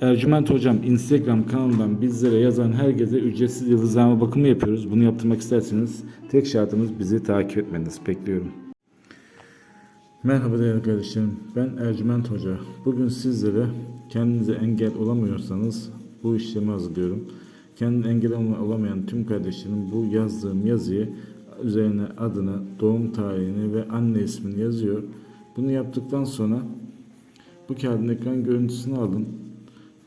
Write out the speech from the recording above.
Ercüment Hocam Instagram kanalından bizlere yazan herkese ücretsiz yıldızlama bakımı yapıyoruz. Bunu yaptırmak isterseniz tek şartımız bizi takip etmeniz. Bekliyorum. Merhaba değerli kardeşlerim. Ben Ercüment Hoca. Bugün sizlere kendinize engel olamıyorsanız bu işlemi hazırlıyorum. Kendine engel olamayan tüm kardeşlerim bu yazdığım yazıyı üzerine adını, doğum tarihini ve anne ismini yazıyor. Bunu yaptıktan sonra bu kağıdın ekran görüntüsünü alın.